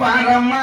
பரமா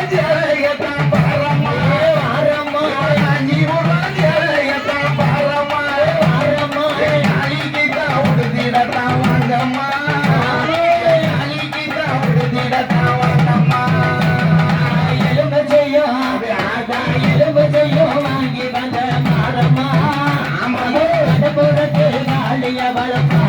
பிரபலம்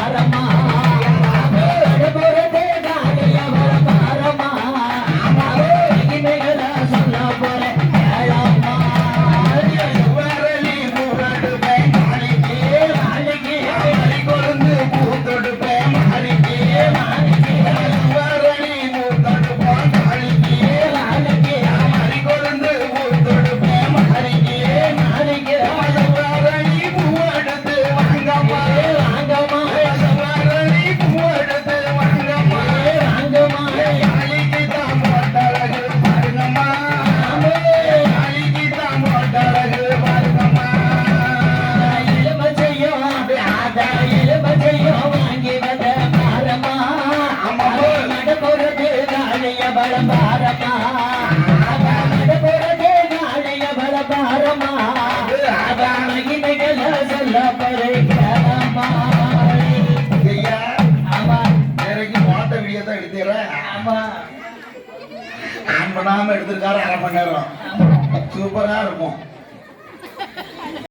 ஆன் பண்ணாம எடுத்திருக்காரு அரை மணி நேரம். சூப்பரா இருக்கும்.